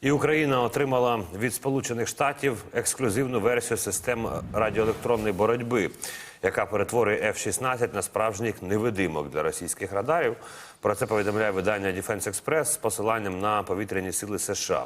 І Україна отримала від Сполучених Штатів ексклюзивну версію систем радіоелектронної боротьби, яка перетворює F-16 на справжніх невидимок для російських радарів. Про це повідомляє видання Defense Express з посиланням на повітряні сили США.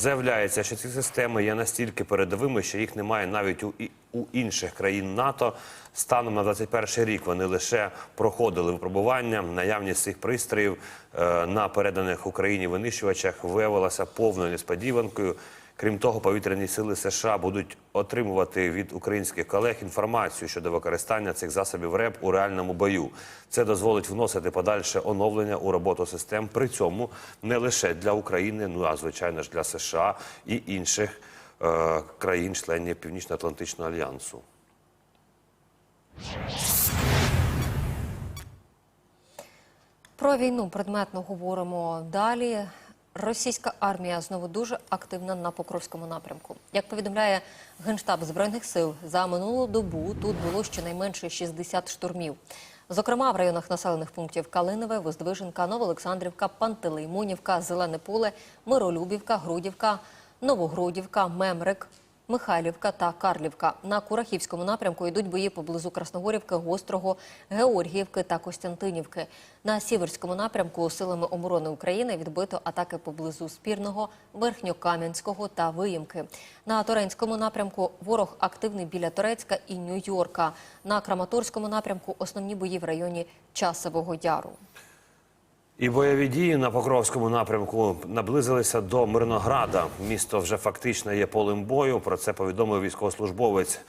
Заявляється, що ці системи є настільки передовими, що їх немає навіть у, у інших країн НАТО. Станом на 21 рік вони лише проходили випробування. Наявність цих пристроїв е, на переданих Україні винищувачах виявилася повною несподіванкою. Крім того, повітряні сили США будуть отримувати від українських колег інформацію щодо використання цих засобів РЕП у реальному бою. Це дозволить вносити подальше оновлення у роботу систем. При цьому не лише для України, ну а звичайно ж для США і інших е, країн-членів Північно-Атлантичного альянсу. Про війну предметно говоримо далі. Російська армія знову дуже активна на Покровському напрямку. Як повідомляє Генштаб Збройних сил, за минулу добу тут було щонайменше 60 штурмів. Зокрема, в районах населених пунктів Калинове, Воздвиженка, Новоолександрівка, Пантелеймонівка, Зелене поле, Миролюбівка, Грудівка, Новогрудівка, Мемрик, Михайлівка та Карлівка. На Курахівському напрямку йдуть бої поблизу Красногорівки, Гострого, Георгіївки та Костянтинівки. На Сіверському напрямку силами оборони України відбито атаки поблизу Спірного, Верхньокам'янського та Виїмки. На Торенському напрямку ворог активний біля Торецька і Нью-Йорка. На Краматорському напрямку основні бої в районі Часового Яру. І бойові дії на Покровському напрямку наблизилися до Мирнограда. Місто вже фактично є полем бою. Про це повідомив військовослужбовець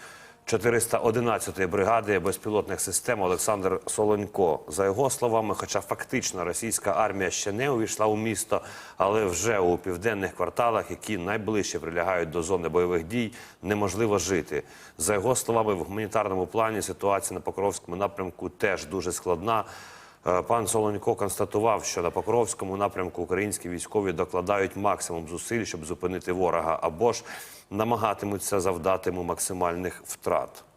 411-ї бригади безпілотних систем Олександр Солонько. За його словами, хоча фактично російська армія ще не увійшла у місто, але вже у південних кварталах, які найближче прилягають до зони бойових дій, неможливо жити. За його словами, в гуманітарному плані ситуація на Покровському напрямку теж дуже складна. Е, Пан Солонько констатував, що на Покровському напрямку українські військові докладають максимум зусиль, щоб зупинити ворога, або ж намагатимуться завдати йому максимальних втрат.